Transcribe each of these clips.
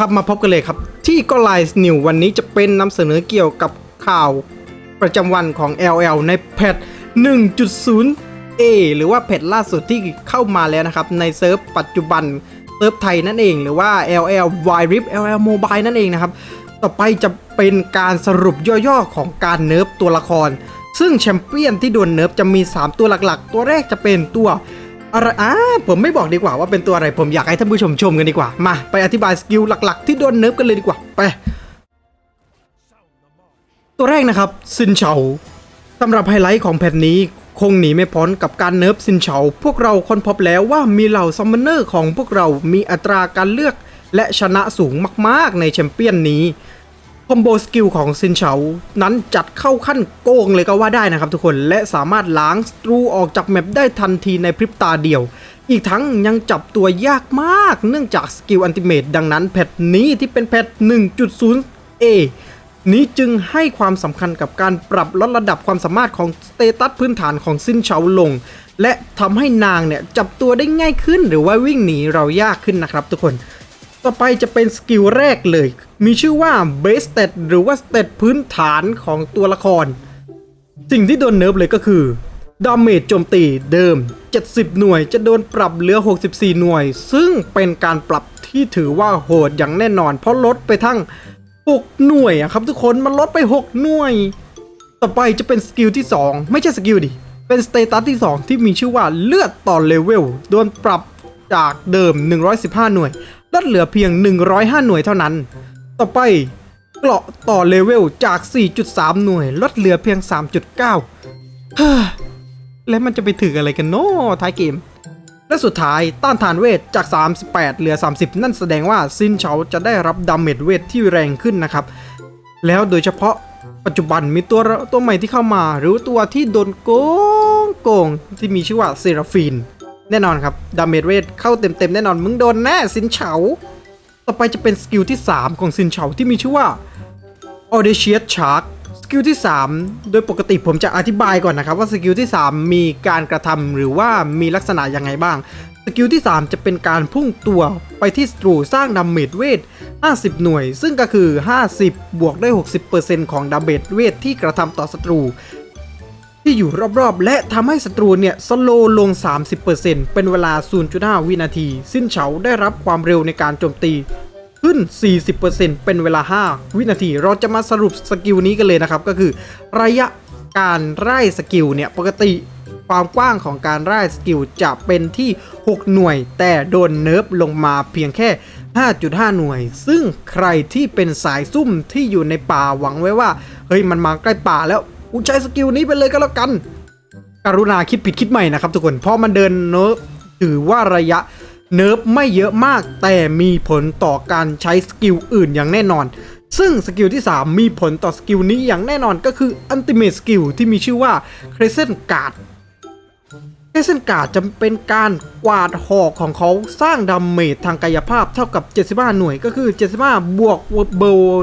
ครับมาพบกันเลยครับ ที่ก็ไลน์นิววันนี้จะเป็นนำเสนอเกี่ยวกับข่าวประจำวันของ LL ในแพท 1.0A หรือว่าแพทล่าสุดที่เข้ามาแล้วนะครับ ในเซิร์ฟปัจจุบันเซิร์ฟไทยนั่นเอง หรือว่า LL w i r i p LL Mobile นั่นเองนะครับ ต่อไปจะเป็นการสรุปย่อๆของการเนิร์ฟตัวละคร ซึ่งแชมเปี้ยนที่โดนเนิร์ฟจะมี 3 ตัวหลักๆ ตัวแรกจะเป็นตัว อะไรอ่าผมไม่บอกดีกว่าว่าเป็นตัวอะไรผมอยากให้ท่านผู้ชมชมกันดีกว่า มา ไปอธิบายสกิลหลักๆ ที่โดนเนิร์ฟกันเลยดีกว่า ไป ตัวแรกนะครับซินเฉาสำหรับไฮไลท์ของแผ่นนี้คงหนีไม่พ้นกับการเนิร์ฟซินเฉาพวกเราค้นพบแล้วว่ามีเหล่าซัมมอนเนอร์ของพวกเรามีอัตราการเลือก และชนะสูงมากๆในแชมเปี้ยนนี้ อมโบสกิลของซินเฉา นั้นจัดเข้าขั้นโกงเลยก็ว่าได้นะครับทุกคนและสามารถล้างสตรูออกจากแมปได้ทันทีในพริบตาเดียว อีกทั้งยังจับตัวยากมากเนื่องจากสกิลอันติเมตดังนั้นแพทนี้ที่เป็นแพท 1.0A นี้จึงให้ความสำคัญกับการปรับลดระดับความสามารถของสเตตัสพื้นฐานของซินเฉาลง และทำให้นางเนี่ยจับตัวได้ง่ายขึ้นหรือว่าวิ่งหนีเรายากขึ้นนะครับทุกคน ต่อไปจะเป็นสกิลแรกเลย มีชื่อว่า Base Stat หรือว่า Stat พื้นฐานของตัวละคร สิ่งที่โดนเนิร์ฟเลยก็คือดาเมจโจมตีเดิม 70 หน่วยจะโดนปรับเหลือ 64 หน่วย ซึ่งเป็นการปรับที่ถือว่าโหดอย่างแน่นอน เพราะลดไปทั้ง 6 หน่วยครับทุกคนมันลดไป 6 หน่วย ต่อไปจะเป็นสกิลที่ 2 ไม่ใช่สกิลดิ เป็นสเตตัสที่ 2 ที่มีชื่อว่าเลือดต่อเลเวล โดนปรับจากเดิม 115 หน่วย ลดเหลือเพียง 105 หน่วยเท่านั้น ต่อไปเกราะต่อเลเวลจาก 4.3 หน่วย ลดเหลือเพียง 3.9เฮ้อแล้วมันจะไปถึงอะไรกันเนาะท้ายเกม และสุดท้ายต้านทานเวทจาก 38 เหลือ 30 นั่นแสดงว่าซินเฉาจะได้รับดาเมจเวทที่แรงขึ้นนะครับ แล้วโดยเฉพาะปัจจุบันมีตัวตัวใหม่ที่เข้ามา หรือตัวที่โดนโกงโกงที่มีชื่อว่าเซราฟีน แน่นอนครับ ดาเมจเวทเข้าเต็มๆ แน่นอน มึงโดนแน่ซินเฉา ต่อไปจะเป็นสกิลที่ 3 ของซินเฉาที่มีชื่อว่า Audacious Shark สกิลที่ 3 โดยปกติผมจะอธิบายก่อนนะครับว่าสกิลที่ 3 มีการกระทำหรือว่ามีลักษณะยังไงบ้าง สกิลที่ 3 จะเป็นการพุ่งตัวไปที่สตรูสร้างดาเมจเวท 50 หน่วย ซึ่งก็คือ 50 บวกได้60%ของดาเมจเวทที่กระทำต่อศัตรู ที่อยู่รอบๆ และทำให้ศัตรูเนี่ยสโลลง 30%เป็นเวลา 0.5 วินาที สิ้นเฉาได้รับความเร็วในการโจมตี ขึ้น 40%เป็นเวลา 5 วินาที เราจะมาสรุปสกิลนี้กันเลยนะครับ ก็คือ ระยะการไล่สกิลเนี่ยปกติความกว้างของการไล่สกิลจะเป็นที่ 6 หน่วย แต่โดนเนิร์ฟลงมาเพียงแค่ 5.5 หน่วย ซึ่งใครที่เป็นสายซุ่มที่อยู่ในป่าหวังไว้ว่า เฮ้ยมันมาใกล้ป่าแล้ว กูใช้สกิลนี้ไปเลยก็แล้วกัน กรุณาคิดผิดคิดใหม่นะครับทุกคนเพราะมันเดินเนิร์ฟถือว่าระยะเนิร์ฟไม่เยอะมาก แต่มีผลต่อการใช้สกิลอื่นอย่างแน่นอน ซึ่งสกิลที่ 3 มีผลต่อสกิลนี้อย่างแน่นอนก็คืออันติเม e สกิลที่มีชื่อว่า Crescent Guard เอเซนการ์ดจะเป็นการกวาดหอกของเขาสร้างดาเมจทางกายภาพเท่ากับ 75 หน่วยก็คือ 75 บวกโบ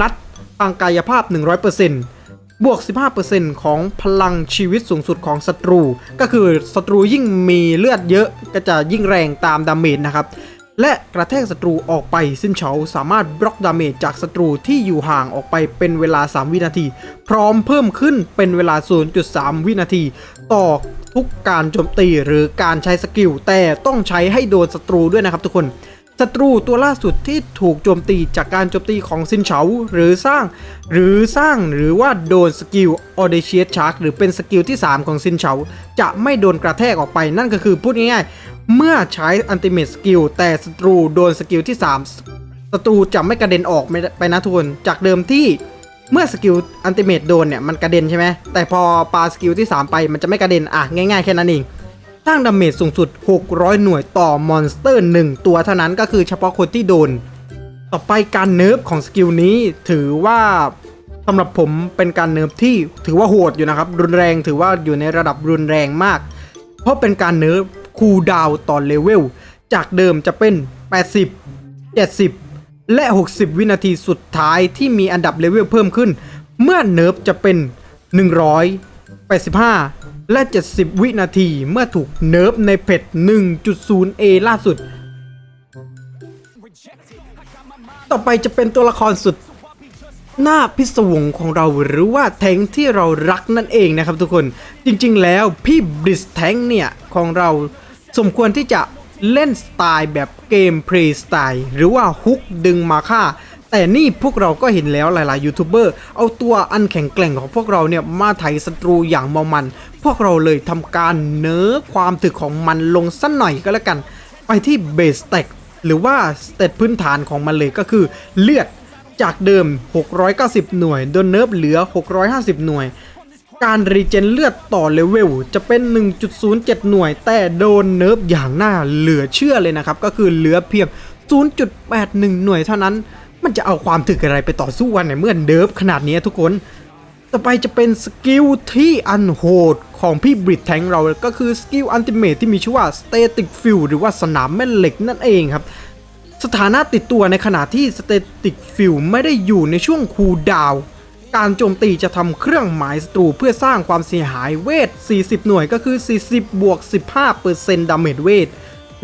นัสทางกายภาพ 100% บวก 15%ของพลังชีวิตสูงสุดของศัตรู ก็คือศัตรูยิ่งมีเลือดเยอะก็จะยิ่งแรงตามดาเมจนะครับ และกระแทกศัตรูออกไปสิ้นเฉาสามารถบล็อกดาเมจจากศัตรูที่อยู่ห่างออกไปเป็นเวลา 3 วินาที พร้อมเพิ่มขึ้นเป็นเวลา 0.3 วินาที ต่อทุกการโจมตีหรือการใช้สกิลแต่ต้องใช้ให้โดนศัตรูด้วยนะครับทุกคน ศัตรูตัวล่าสุดที่ถูกโจมตีจากการโจมตีของซินเฉาหรือสร้าง หรือสร้างหรือว่าโดนสกิล Audacious Shark หรือเป็นสกิลที่ 3 ของซินเฉาจะไม่โดนกระแทกออกไปนั่นก็คือพูดง่ายๆ เมื่อใช้อันติเม e สกิลแต่ศัตรูโดนสกิลที่ 3 ศัตรูจะไม่กระเด็นออกไปนะทุกคนจากเดิมที่เมื่อสกิลอันติเม e โดนเนี่ยมันกระเด็นใช่ไหมแต่พอปาสกิลที่ 3 ไปมันจะไม่กระเด็นอะง่ายๆแค่นั้นเอง สร้างดาเมจสูงสุด 600 หน่วยต่อมอนสเตอร์ 1 ตัวเท่านั้นก็คือเฉพาะคนที่โดน ต่อไปการเนิร์ฟของสกิลนี้ถือว่าสำหรับผมเป็นการเนิร์ฟที่ถือว่าโหดอยู่นะครับ รุนแรงถือว่าอยู่ในระดับรุนแรงมาก เพราะเป็นการเนิร์ฟคูลดาวต่อเลเวลจากเดิมจะเป็น 80 70 และ 60 วินาทีสุดท้ายที่มีอันดับเลเวลเพิ่มขึ้น เมื่อเนิร์ฟจะเป็น 100 85 และ 70 วินาทีเมื่อถูกเนิร์ฟในเพจ 1.0A ล่าสุด ต่อไปจะเป็นตัวละครสุด หน้าพิศวงของเราหรือว่าแทงที่เรารักนั่นเองนะครับทุกคนจริงๆแล้วพี่บริสแทงเนี่ย ของเราสมควรที่จะเล่นสไตล์แบบเกมเพลย์สไตล์หรือว่าฮุกดึงมาฆ่า แต่นี่พวกเราก็เห็นแล้วหลายๆยูทูบเบอร์เอาตัวอันแข็งแกร่งของพวกเราเนี่ยมาไถศัตรูอย่างเมามัน พวกเราเลยทำการเนื้อความถึกของมันลงสักหน่อยก็แล้วกัน ไปที่เบสแต็กหรือว่าสเตตพื้นฐานของมันเลยก็คือเลือดจากเดิม 690 หน่วยโดนเนิร์ฟเหลือ 650 หน่วย การรีเจนเลือดต่อเลเวลจะเป็น 1.07 หน่วย แต่โดนเนิร์ฟอย่างน่าเหลือเชื่อเลยนะครับ ก็คือเหลือเพียง 0.81 หน่วยเท่านั้น มันจะเอาความถึกอะไรไปต่อสู้วันไหนเมื่อเนิฟขนาดนี้ทุกคน ต่อไปจะเป็นสกิลที่อันโหดของพี่บริดแทงเราก็คือสกิลอันติเมทที่มีชื่อว่า Static Field หรือว่าสนามแม่เหล็กนั่นเองครับ สถานะติดตัวในขณะที่ Static Field ไม่ได้อยู่ในช่วงคูลดาวการโจมตีจะทำเครื่องหมายศัตรูเพื่อสร้างความเสียหายเวท 40 หน่วยก็คือ 40 บวก 15%ดาเมจเวท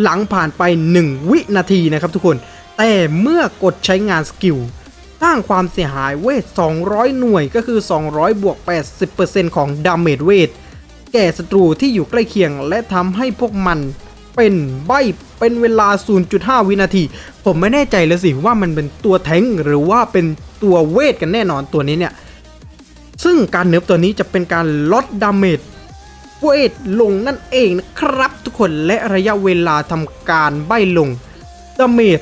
หลังผ่านไป 1 วินาทีนะครับทุกคน แต่เมื่อกดใช้งานสกิลสร้างความเสียหายเวท 200 หน่วยก็คือ 200 บวก 80%ของดาเมจเวท แก่ศัตรูที่อยู่ใกล้เคียง และทำให้พวกมันเป็นใบเป็นเวลา 0.5 วินาที ผมไม่แน่ใจเลยสิว่ามันเป็นตัวแทงหรือว่าเป็นตัวเวทกันแน่นอนตัวนี้เนี่ย ซึ่งการเนิร์ฟตัวนี้จะเป็นการลดดาเมจเวทลงนั่นเองนะครับทุกคนและระยะเวลาทำการใบลงดาเมจ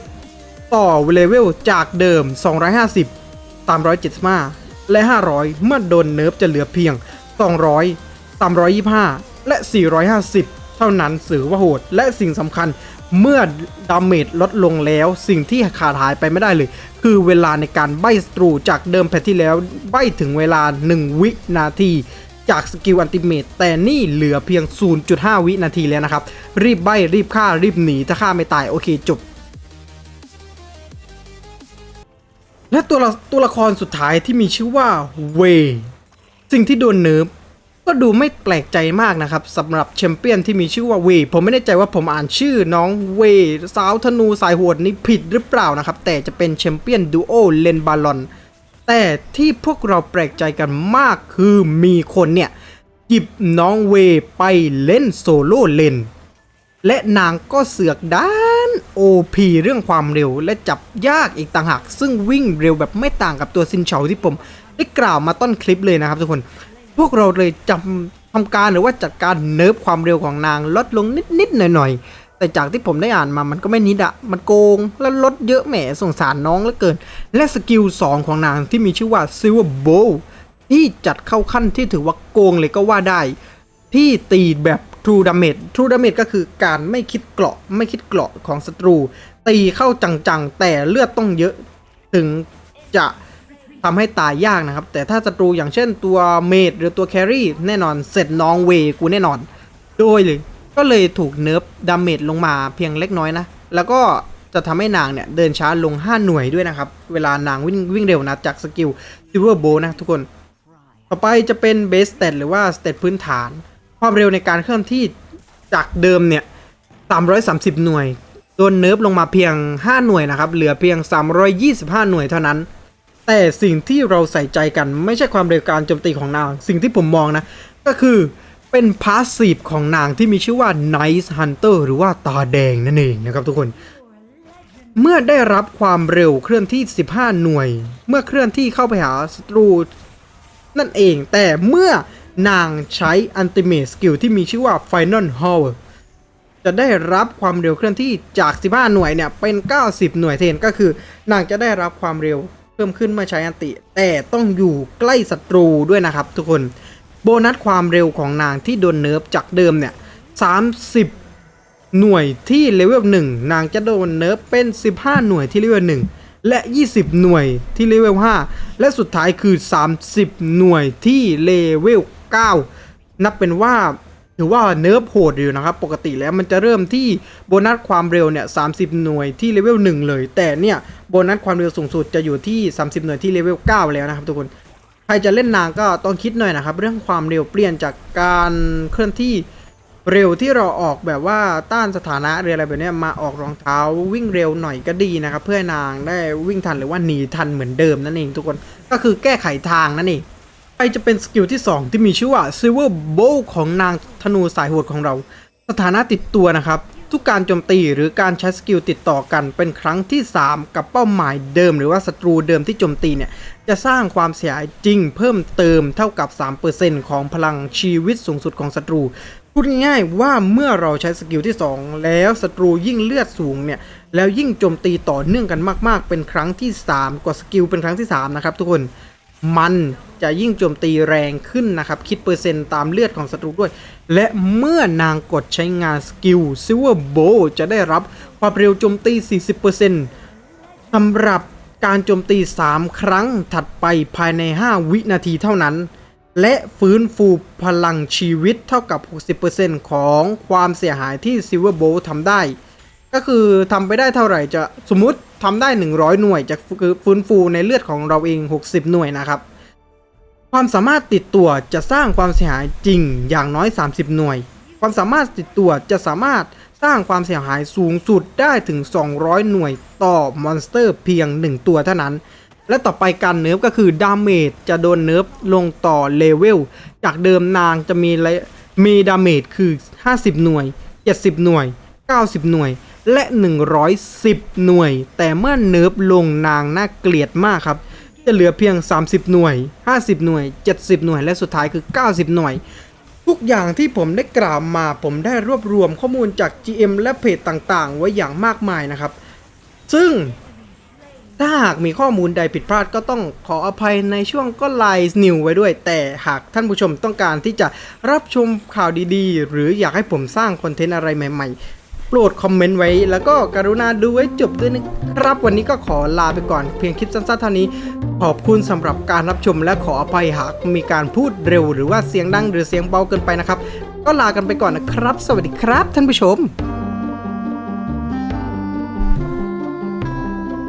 ต่อเลเวลจากเดิม 250 375 และ 500 เมื่อโดนเนิร์ฟจะเหลือเพียง 200 325 และ 450 เท่านั้นสื่อว่าโหด และสิ่งสำคัญเมื่อดาเมจลดลงแล้ว สิ่งที่ขาดหายไปไม่ได้เลย คือเวลาในการใบสตรูจากเดิมแพทที่แล้วใบถึงเวลา 1 วินาทีจากสกิลอันติเมตแต่นี่เหลือเพียง 0.5 วินาทีแล้วนะครับ รีบใบรีบฆ่ารีบหนีถ้าฆ่าไม่ตายโอเคจบ และตัวละตัวละครสุดท้ายที่มีชื่อว่าเวสิ่งที่โดนเนิร์ฟก็ดูไม่แปลกใจมากนะครับสำหรับแชมเปี้ยนที่มีชื่อว่าเวผมไม่แน่ใจว่าผมอ่านชื่อน้องเวสาวธนูสายโหดนี้ผิดหรือเปล่านะครับ แต่จะเป็นแชมเปี้ยนดูโอเลนบาลอนแต่ที่พวกเราแปลกใจกันมากคือมีคนเนี่ย หยิบน้องเวไปเล่นโซโล่เลนและนางก็เสือกด้า น OP เรื่องความเร็วและจับยากอีกต่างหาก ซึ่งวิ่งเร็วแบบไม่ต่างกับตัวซินเฉาที่ผมได้กล่าวมาต้นคลิปเลยนะครับทุกคน พวกเราเลยจำทำการหรือว่าจัดการเนิร์ฟความเร็วของนางลดลงนิดๆหน่อยๆ แต่จากที่ผมได้อ่านมามันก็ไม่นิดอะมันโกงแล้วลดเยอะแหมสงสารน้องเหลือเกิน และสกิล 2 ของนางที่มีชื่อว่า Silver Bow ที่จัดเข้าขั้นที่ถือว่าโกงเลยก็ว่าได้ ที่ตีแบบ True Damage True Damage ก็คือการไม่คิดเกราะไม่คิดเกราะของศัตรู ตีเข้าจังๆ แต่เลือดต้องเยอะถึงจะทำให้ตายยากนะครับ แต่ถ้าศัตรูอย่างเช่นตัวเมดหรือตัวแครี่แน่นอนเสร็จน้องเวกูแน่นอน โดยเลยก็เลยถูกเนิร์ฟดาเมจลงมาเพียงเล็กน้อยนะ แล้วก็จะทำให้นางเนี่ยเดินช้าลง 5 หน่วยด้วยนะครับ เวลานางวิ่งวิ่งเร็วนะจากสกิล Silver Bow นะทุกคน ต่อไปจะเป็นเบส t ต t หรือว่าสเตตพื้นฐาน ความเร็วในการเคลื่อนที่จากเดิมเนี่ย 330 หน่วย โดนเนิร์ฟลงมาเพียง 5 หน่วยนะครับ เหลือเพียง 325 หน่วยเท่านั้น แต่สิ่งที่เราใส่ใจกันไม่ใช่ความเร็วการโจมตีของนาง สิ่งที่ผมมองนะ ก็คือเป็นพาสซีฟของนางที่มีชื่อว่า Nice Hunter หรือว่าตาแดงนั่นเองนะครับทุกคน เมื่อได้รับความเร็วเคลื่อนที่ 15 หน่วย เมื่อเคลื่อนที่เข้าไปหาศัตรูนั่นเอง แต่เมื่อ นางใช้อันติเม e สกิลที่มีชื่อว่า Final Hour จะได้รับความเร็วเคลื่อนที่จาก 15 หน่วยเนี่ย เป็น 90 หน่วยเทนก็คือนางจะได้รับความเร็วเพิ่มขึ้นเมื่อใช้อันติ แต่ต้องอยู่ใกล้ศัตรูด้วยนะครับทุกคน โบนัสความเร็วของนางที่โดนเนิร์ฟจากเดิมเนี่ย 30 หน่วยที่เลเวล1นางจะโดนเนิร์ฟเป็น 15 หน่วยที่เลเวล1และ 20 หน่วยที่เลเวล5และสุดท้ายคือ 30 หน่วยที่เลเวล 9 นับเป็นว่าถือว่าเนิร์ฟโหดอยู่นะครับ ปกติแล้วมันจะเริ่มที่โบนัสความเร็วเนี่ย30หน่วยที่เลเวล1เลย แต่เนี่ยโบนัสความเร็วสูงสุดจะอยู่ที่ 30 หน่วยที่เลเวล9แล้วนะครับทุกคนใครจะเล่นนางก็ต้องคิดหน่อยนะครับ เรื่องความเร็วเปลี่ยนจากการเคลื่อนที่เร็วที่เราออกแบบว่าต้านสถานะหรืออะไรแบบนี้มาออกรองเท้าวิ่งเร็วหน่อยก็ดีนะครับ เพื่อนางได้วิ่งทันหรือว่าหนีทันเหมือนเดิมนั่นเองทุกคนก็คือแก้ไขทางนั่นเอง ไปจะเป็นสกิลที่ 2 ที่มีชื่อว่า Silver Bow ของนางธนูสายโหดของเรา สถานะติดตัวนะครับ ทุกการโจมตีหรือการใช้สกิลติดต่อกันเป็นครั้งที่ 3 กับเป้าหมายเดิม หรือว่าศัตรูเดิมที่โจมตีเนี่ย จะสร้างความเสียหายจริงเพิ่มเติมเท่ากับ 3%ของพลังชีวิตสูงสุดของศัตรูพูดง่ายๆว่าเมื่อเราใช้สกิลที่ 2 แล้วศัตรูยิ่งเลือดสูงเนี่ยแล้วยิ่งโจมตีต่อเนื่องกันมาก ๆ เป็นครั้งที่ 3 กว่าสกิลเป็นครั้งที่ 3 นะครับทุกคน มัน จะยิ่งโจมตีแรงขึ้นนะครับ คิดเปอร์เซ็นต์ตามเลือดของศัตรูด้วย และเมื่อนางกดใช้งานสกิล Silver Bow จะได้รับความเร็วโจมตี 40%สำหรับการโจมตี 3 ครั้งถัดไปภายใน 5 วินาทีเท่านั้น และฟื้นฟูพลังชีวิตเท่ากับ 60%ของความเสียหายที่ Silver Bow ทำได้ก็คือทำไปได้เท่าไหร่จะสมมุติทำได้ 100 หน่วยจะฟื้นฟูในเลือดของเราเอง 60 หน่วยนะครับ ความสามารถติดตัวจะสร้างความเสียหายจริงอย่างน้อย 30 หน่วย ความสามารถติดตัวจะสามารถสร้างความเสียหายสูงสุดได้ถึง 200 หน่วยต่อมอนสเตอร์เพียง 1 ตัวเท่านั้น และต่อไปการเนิร์ฟก็คือดาเมจจะโดนเนิร์ฟลงต่อเลเวล จากเดิมนางจะมีมีดาเมจคือ 50 หน่วย 70 หน่วย 90 หน่วย และ 110 หน่วย แต่เมื่อเนิร์ฟลงนางน่าเกลียดมากครับ จะเหลือเพียง 30 หน่วย 50 หน่วย 70 หน่วย และสุดท้ายคือ 90 หน่วย ทุกอย่างที่ผมได้กล่าวมาผมได้รวบรวมข้อมูลจาก GM และเพจต่างๆ ไว้อย่างมากมายนะครับ ซึ่งถ้าหากมีข้อมูลใดผิดพลาดก็ต้องขออภัยในช่วงก็ไลน์นิวไว้ด้วย แต่หากท่านผู้ชมต้องการที่จะรับชมข่าวดีๆ หรืออยากให้ผมสร้างคอนเทนต์อะไรใหม่ ๆ โปรดคอมเมนต์ไว้ แล้วก็กรุณาดูไว้จบด้วยนะครับ วันนี้ก็ขอลาไปก่อน เพียงคลิปสั้นๆเท่านี้ ขอบคุณสำหรับการรับชมและขออภัยหากมีการพูดเร็ว หรือว่าเสียงดังหรือเสียงเบาเกินไปนะครับ ก็ลากันไปก่อนนะครับ สวัสดีครับท่านผู้ชม